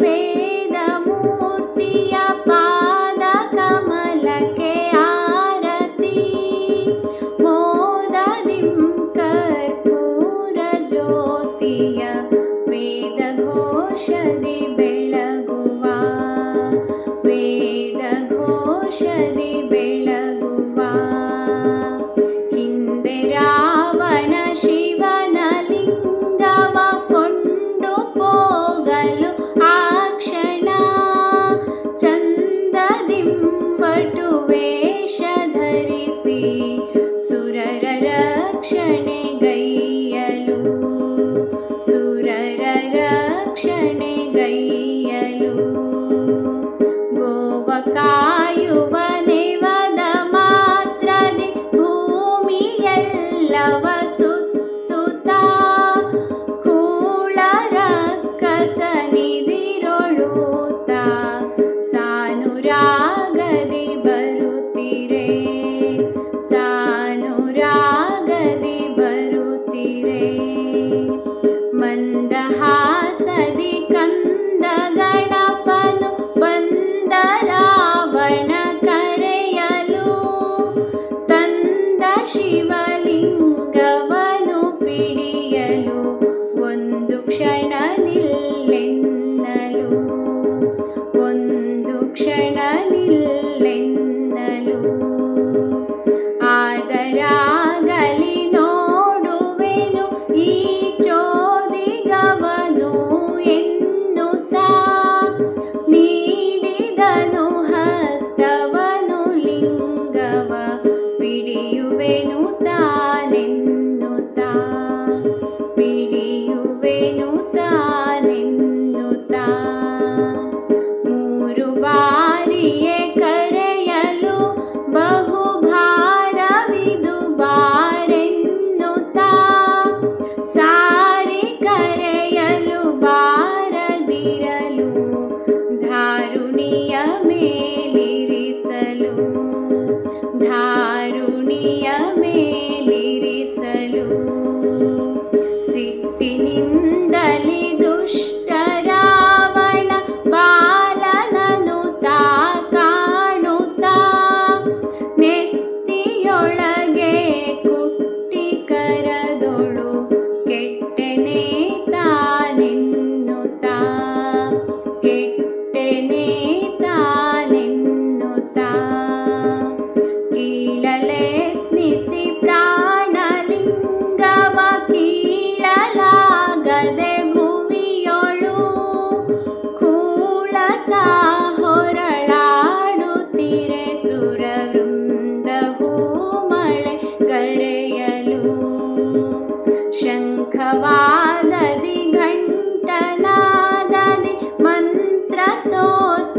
वेद मूर्ति पाद मोददिं कर्पूर वेदघोषदि बेळगुवा। वेदघोषदि बेळगु ರಕ್ಷಣೆಗೈಯಲು ಗೋವ ಕಾಯುವ ನೆವದ ಮಾತ್ರದಿ ಭೂಮಿಯೆಲ್ಲವ ಸುತ್ತುತ್ತಾ ನಿಲ್ಲೆನ್ನಲು ಒಂದು ಕ್ಷಣ ನಿಲ್ಲೆನ್ನಲು ಆದರಾಗಲಿ ನೋಡುವೆನು ಈ ಚೋದಿಗವನು ಎನ್ನುತ್ತಾ. ನೀಡಿದನು ಹಸ್ತವನು ಲಿಂಗವ ಪಿಡಿಯುವೆನು ತಾನೆನ್ನುತ್ತಾ. ಕರೆಯಲು ಬಹು ಭಾರವಿದು ಬಾರೆನ್ನುತ್ತಾ? ಸಾರಿ ಕರೆಯಲು ಬಾರದಿರಲು ಧಾರುಣಿಯ ಮೇಲಿರಿಸಲು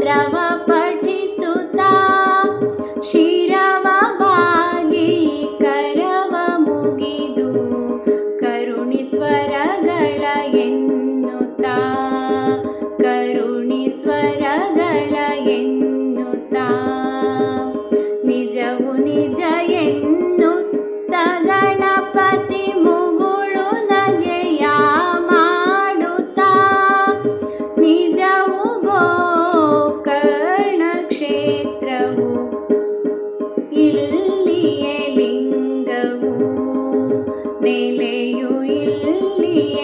ಸ್ತೋತ್ರವ ಪಠಿಸುತ್ತಾ ಶಿರವ ಬಾಗಿ ಕರವ ಮುಗಿದು ಕರುಣಿಸ್ವರಗಳ ಎನ್ನುತ್ತಾ ಕರುಣಿಸ್ವರಗಳ ಎನ್ನುತ್ತಾ ഇല്ലിയ ലിംഗവൂ നിലയു ഇല്ലിയ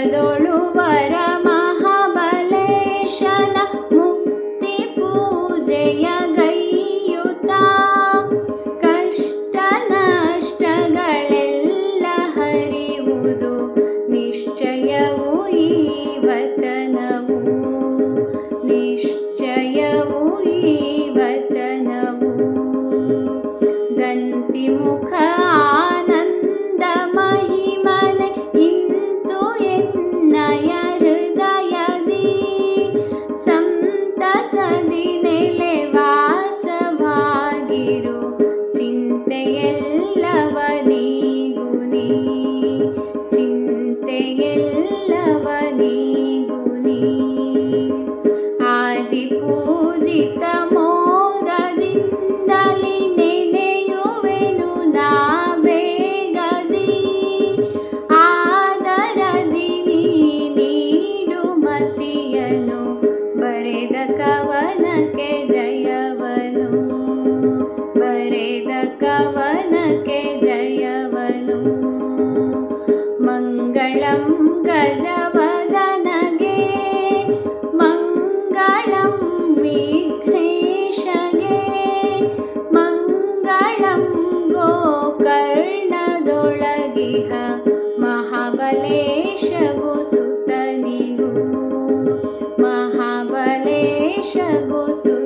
ಕ್ಷೇತ್ರದೊಳು ವರ ಮಹಾಬಲೇಶನ ಮುಕ್ತಿ ಪೂಜೆಯ ಗೈಯುತ. ಕಷ್ಟ ನಷ್ಟಗಳೆಲ್ಲ ಹರಿವುದು, ನಿಶ್ಚಯವು ಈ ವಚನವು. ನಿಶ್ಚಯವು ಈ ವಚನವು. ಗಂತಿ ಮುಖ ಆನಂದ ಎಲ್ಲವನಿಗೂ ನೀ ಆದಿಪೂಜಿತ ಮೋದದಿಂದಲಿ ನೆನೆಯುವೆನು ನಾ ಬೇಗದಿ. ಆದರದಿ ನೀ ನೀಡು ಮತಿಯನು, ಬರೆದ ಕವನಕ್ಕೆ ಜಯವನು. ಬರೆದ ಕವನಕ್ಕೆ deixa gosto.